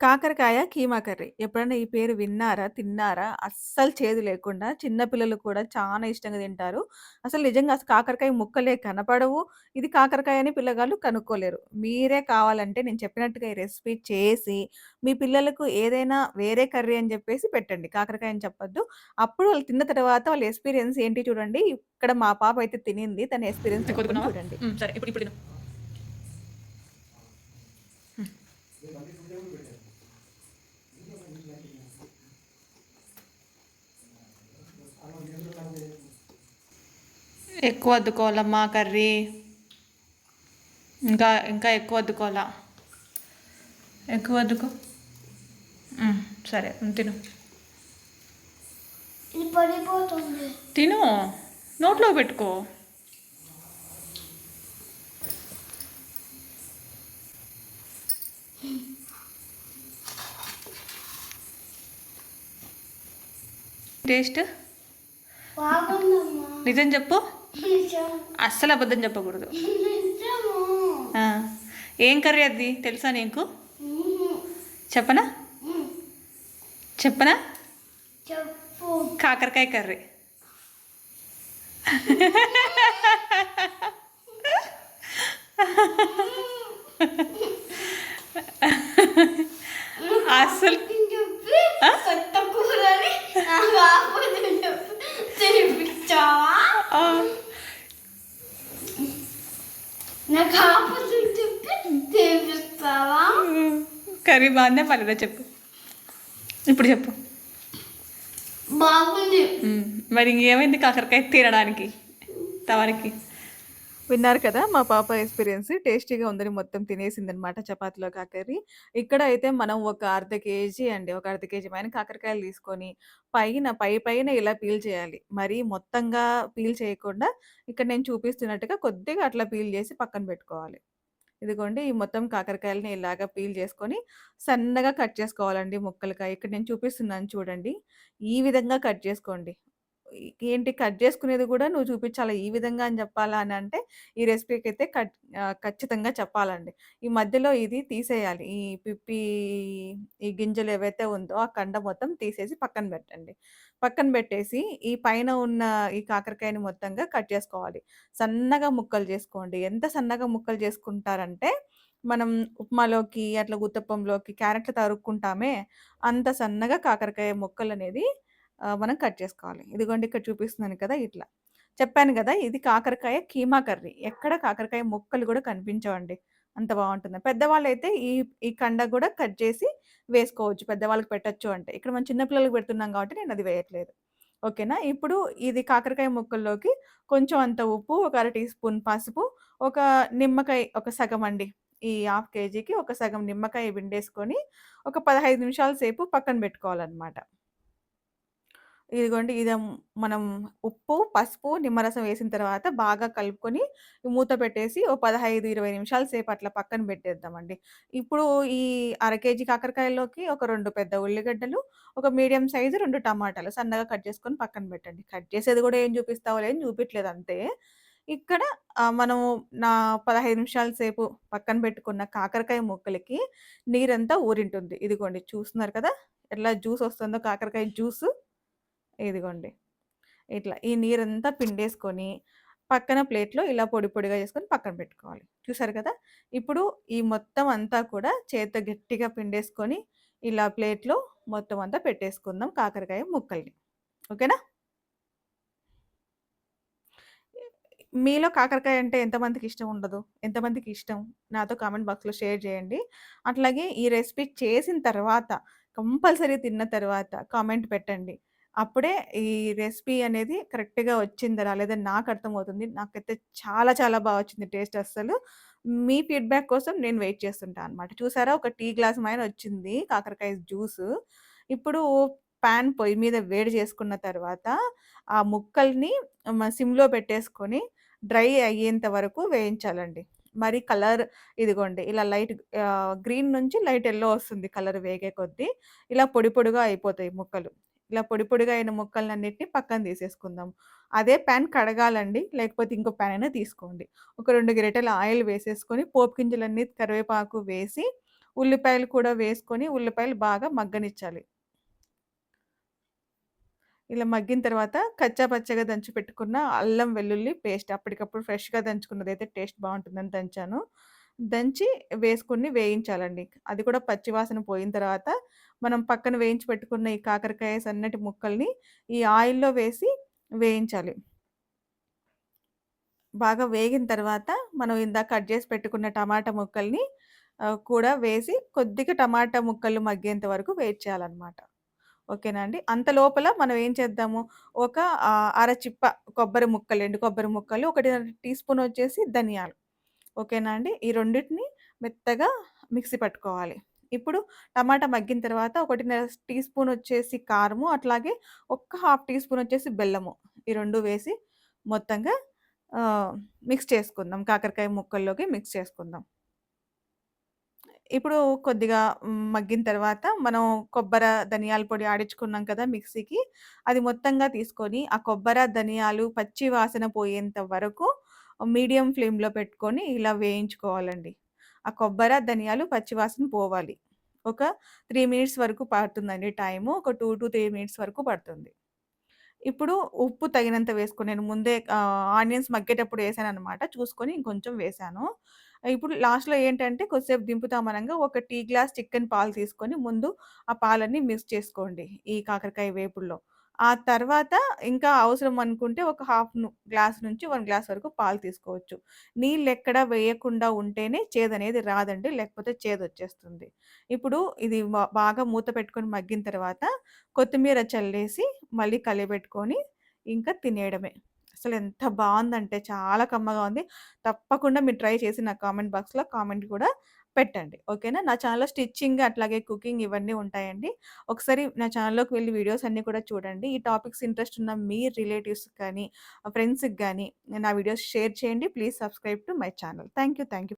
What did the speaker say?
కాకరకాయ కీమా కర్రీ. ఎప్పుడైనా ఈ పేరు విన్నారా? తిన్నారా? అస్సలు చేదు లేకుండా చిన్న పిల్లలు కూడా చానా ఇష్టంగా తింటారు. అసలు నిజంగా అసలు కాకరకాయ ముక్కలే కనపడవు. ఇది కాకరకాయ అని పిల్లగాళ్ళు కనుక్కోలేరు. మీరే కావాలంటే నేను చెప్పినట్టుగా ఈ రెసిపీ చేసి, మీ పిల్లలకు ఏదైనా వేరే కర్రీ అని జెప్పేసి పెట్టండి. కాకరకాయ అని చెప్పొద్దు. అప్పుడు వాళ్ళు తిన్న తర్వాత వాళ్ళ ఎక్స్‌పీరియన్స్ ఏంటి చూడండి. ఇక్కడ మా పాప అయితే తినింది. తన ఎక్స్‌పీరియన్స్? చూడండి. సరే. ఇప్పుడు ఇప్పుడు ఎక్కువ అద్దుకోవాలమ్మా కర్రీ. ఇంకా ఇంకా ఎక్కువ అద్దుకోవాలా? ఎక్కువ అద్దుకో. హ్మ్. సరే తిను. తిను. నోట్లో పెట్టుకో. టేస్ట్? బాగుందమ్మా. నిజం చెప్పు. అస్సలు అబద్ధం చెప్పకూడదు. ఏం కర్రీ అది తెలుసా నీకు. చెప్పనా. చెప్పనా? చెప్పు కాకరకాయ కర్రీ. అస్సలు చెప్పి. కొత్త కూరని నాకు చెప్పి కర్రీ బాగుందే పర్లేదా చెప్పు. ఇప్పుడు చెప్పు. బాగుంది. మరి ఇంకేమైంది కాకరకాయ తినడానికి? తవరికి. విన్నారు కదా! మా పాప ఎక్స్‌పీరియన్స్. టేస్టీగా ఉందని మొత్తం తినేసింది అనమాట ఆ కర్రీ. ఇక్కడ అయితే మనం ఒక అర్ధ కేజీ అండి. ఒక అర్ధ కేజీ పైన కాకరకాయలు తీసుకొని, పైన పై పైన ఇలా పీల్ చేయాలి. మరీ మొత్తంగా పీల్ చేయకుండా, ఇక్కడ నేను చూపిస్తున్నట్టుగా కొద్దిగా అట్లా పీల్ చేసి పక్కన పెట్టుకోవాలి. ఇదిగోండి ఈ మొత్తం కాకరకాయలని ఇలాగా పీల్ చేసుకొని, సన్నగా కట్ చేసుకోవాలండి ముక్కలుగా. ఇక్కడ నేను చూపిస్తున్నాను చూడండి. ఈ విధంగా కట్ చేసుకోండి. ఏంటి కట్ చేసుకునేది కూడా నువ్వు చూపించాలా ఈ విధంగా అని చెప్పాలా అని అంటే, ఈ రెసిపీకైతే కట్ ఖచ్చితంగా చెప్పాలండి. ఈ మధ్యలో ఇది తీసేయాలి. ఈ పిప్పి ఈ గింజలు ఏవైతే ఉందో ఆ కండ మొత్తం తీసేసి పక్కన పెట్టండి. పక్కన పెట్టేసి ఈ పైన ఉన్న ఈ కాకరకాయని మొత్తంగా కట్ చేసుకోవాలి. సన్నగా ముక్కలు చేసుకోండి. ఎంత సన్నగా ముక్కలు చేసుకుంటారంటే, మనం ఉప్మాలోకి అట్లా ఉత్తప్పంలోకి క్యారెట్లు తరుక్కుంటామే, అంత సన్నగా కాకరకాయ ముక్కలు అనేది మనం కట్ చేసుకోవాలి. ఇదిగోండి ఇక్కడ చూపిస్తున్నాను కదా! ఇట్లా. చెప్పాను కదా ఇది కాకరకాయ కీమా కర్రీ. ఎక్కడ కాకరకాయ ముక్కలు కూడా కనిపించవండి. అంత బాగుంటుంది పెద్దవాళ్ళు అయితే ఈ ఈ కండ కూడా కట్ చేసి వేసుకోవచ్చు. పెద్దవాళ్ళకి పెట్టచ్చు అంటే. ఇక్కడ మనం చిన్నపిల్లలకు పెడుతున్నాం కాబట్టి నేను అది వేయట్లేదు. ఓకేనా? ఇప్పుడు ఇది కాకరకాయ ముక్కల్లోకి కొంచెం అంత ఉప్పు, ఒక అర టీ స్పూన్ పసుపు, ఒక నిమ్మకాయ ఒక సగం అండి. ఈ హాఫ్ కేజీకి ఒక సగం నిమ్మకాయ పిండేసుకొని, ఒక 15 నిమిషాల సేపు పక్కన పెట్టుకోవాలన్నమాట ఇదిగోండి ఇది మనం ఉప్పు, పసుపు, నిమ్మరసం వేసిన తర్వాత బాగా కలుపుకొని మూత పెట్టేసి ఓ 15, 20 నిమిషాల సేపు అట్లా పక్కన పెట్టేద్దామండి. ఇప్పుడు ఈ అర కేజీ కాకరకాయల్లోకి ఒక రెండు పెద్ద ఉల్లిగడ్డలు, ఒక మీడియం సైజు రెండు టమాటాలు సన్నగా కట్ చేసుకొని పక్కన పెట్టండి. కట్ చేసేది కూడా ఏం చూపిస్తావో అని చూపించలేదు అంతే. ఇక్కడ మనము నా 15 నిమిషాల సేపు పక్కన పెట్టుకున్న కాకరకాయ ముక్కలకి నీరంతా ఊరింటుంది. ఇదిగోండి చూస్తున్నారు కదా! ఎట్లా జ్యూస్ వస్తుందో కాకరకాయ జ్యూస్ ఇదిగోండి. ఇట్లా ఈ నీరంతా పిండేసుకొని, పక్కన ప్లేట్‌లో ఇలా పొడి పొడిగా చేసుకొని పక్కన పెట్టుకోవాలి. చూసారు కదా! ఇప్పుడు ఈ మొత్తం అంతా కూడా చేత గట్టిగా పిండేసుకొని, ఇలా ప్లేట్‌లో మొత్తం అంతా పెట్టేసుకుందాం కాకరకాయ ముక్కల్ని. ఓకేనా? మీలో కాకరకాయ అంటే ఎంతమందికి ఇష్టం ఉండదు? ఎంతమందికి ఇష్టం? నాతో కామెంట్ బాక్స్‌లో షేర్ చేయండి. అట్లాగే ఈ రెసిపీ చేసిన తర్వాత, కంపల్సరీ తిన్న తర్వాత కామెంట్ పెట్టండి. అప్పుడే ఈ రెసిపీ అనేది కరెక్ట్‌గా వచ్చిందా రాలేదని నాకు అర్థమవుతుంది. నాకైతే చాలా చాలా బాగా వచ్చింది టేస్ట్ అస్సలు. మీ ఫీడ్‌బ్యాక్ కోసం నేను వెయిట్ చేస్తుంటాను అనమాట. చూసారా ఒక టీ గ్లాస్ మైన వచ్చింది కాకరకాయ జ్యూస్ ఇప్పుడు పాన్ పొయ్యి మీద వేడి చేసుకున్న తర్వాత, ఆ ముక్కల్ని సిమ్‌లో పెట్టేసుకొని డ్రై అయ్యేంత వరకు వేయించాలండి. మరి కలర్ ఇదిగోండి ఇలా లైట్ గ్రీన్ నుంచి లైట్ ఎల్లో వస్తుంది కలర్ వేగే కొద్దీ. ఇలా పొడి పొడిగా అయిపోతాయి ముక్కలు. ఇలా పొడి పొడిగా అయిన ముక్కలన్నిటిని పక్కన తీసేసుకుందాం. అదే పాన్ కడగాలండి. లేకపోతే ఇంకో పాన్ అయినా తీసుకోండి. ఒక 2 గరిటెల ఆయిల్ వేసేసుకొని, పోపు గింజలన్నీ కరివేపాకు వేసి, ఉల్లిపాయలు కూడా వేసుకొని ఉల్లిపాయలు బాగా మగ్గనిచ్చాలి. ఇలా మగ్గిన తర్వాత కచ్చా పచ్చగా దంచి పెట్టుకున్న అల్లం వెల్లుల్లి పేస్ట్ అప్పటికప్పుడు ఫ్రెష్‌గా దంచుకున్నది అయితే టేస్ట్ బాగుంటుందని దంచాను. దంచి వేసుకొని వేయించాలండి. అది కూడా పచ్చివాసన పోయిన తర్వాత మనం పక్కన వేయించి పెట్టుకున్న ఈ కాకరకాయ సన్నటి ముక్కల్ని ఈ ఆయిల్‌లో వేసి వేయించాలి. బాగా వేగిన తర్వాత మనం ఇందాక కట్ చేసి పెట్టుకున్న టమాటా ముక్కల్ని కూడా వేసి కొద్దిగా టమాటా ముక్కలు మగ్గేంత వరకు వెయిట్ చేయాలన్నమాట ఓకేనా అండి. అంత లోపల మనం ఏం చేద్దాము, ఒక అర చిప్ప కొబ్బరి ముక్కలు, ఎండు కొబ్బరి ముక్కలు, ఒకటి టీ స్పూన్ వచ్చేసి ధనియాలు. ఓకేనా అండి. ఈ రెండిటిని మెత్తగా మిక్సీ పట్టుకోవాలి. ఇప్పుడు టమాటా మగ్గిన తర్వాత 1:30 టీ స్పూన్ వచ్చేసి కారము, అట్లాగే ఒక్క హాఫ్ టీ స్పూన్ వచ్చేసి బెల్లము. ఈ రెండు వేసి మొత్తంగా మిక్స్ చేసుకుందాం. కాకరకాయ ముక్కల్లోకి మిక్స్ చేసుకుందాం. ఇప్పుడు కొద్దిగా మగ్గిన తర్వాత మనం కొబ్బరి ధనియాల పొడి ఆడించుకున్నాం కదా మిక్సీకి. అది మొత్తంగా తీసుకొని ఆ కొబ్బరి ధనియాలు పచ్చి వాసన పోయేంత వరకు మీడియం ఫ్లేమ్‌లో పెట్టుకొని ఇలా వేయించుకోవాలండి. ఆ కొబ్బరి ధనియాలు పచ్చివాసన పోవాలి. ఒక త్రీ మినిట్స్ వరకు పడుతుందండి టైము. ఒక 2-3 మినిట్స్ వరకు పడుతుంది. ఇప్పుడు ఉప్పు తగినంత వేసుకుని నేను ముందే ఆనియన్స్ మగ్గేటప్పుడు వేసాను అనమాట చూసుకొని ఇంకొంచెం వేసాను ఇప్పుడు లాస్ట్‌లో ఏంటంటే కొద్దిసేపు దింపుతామనంగా ఒక టీ గ్లాస్ చికెన్ పాలు తీసుకొని ముందు ఆ పాలన్నీ మిక్స్ చేసుకోండి. ఈ కాకరకాయ వేపుడులో. ఆ తర్వాత ఇంకా అవసరం అనుకుంటే ఒక హాఫ్ గ్లాస్ నుంచి వన్ గ్లాస్ వరకు పాలు తీసుకోవచ్చు. నీళ్ళు ఎక్కడ వేయకుండా ఉంటేనే చేదనేది రాదండి. లేకపోతే చేదు వచ్చేస్తుంది ఇప్పుడు ఇది బాగా మూత పెట్టుకొని మగ్గిన తర్వాత కొత్తిమీర చల్లేసి మళ్ళీ కలిపెట్టుకొని ఇంకా తినేయడమే. అసలు ఎంత బాగుందంటే చాలా కమ్మగా ఉంది. తప్పకుండా మీరు ట్రై చేసి నా కామెంట్ బాక్స్‌లో కామెంట్ కూడా పెట్టండి. ఓకేనా. నా ఛానల్లో స్టిచ్చింగ్ అట్లాగే కుకింగ్ ఇవన్నీ ఉంటాయండి. ఒకసారి నా ఛానల్లోకి వెళ్ళి వీడియోస్ అన్నీ కూడా చూడండి. ఈ టాపిక్స్ ఇంట్రెస్ట్ ఉన్న మీ రిలేటివ్స్‌కి కానీ, ఫ్రెండ్స్‌కి కానీ నా వీడియోస్ షేర్ చేయండి. Please subscribe to my channel thank you. Thank you.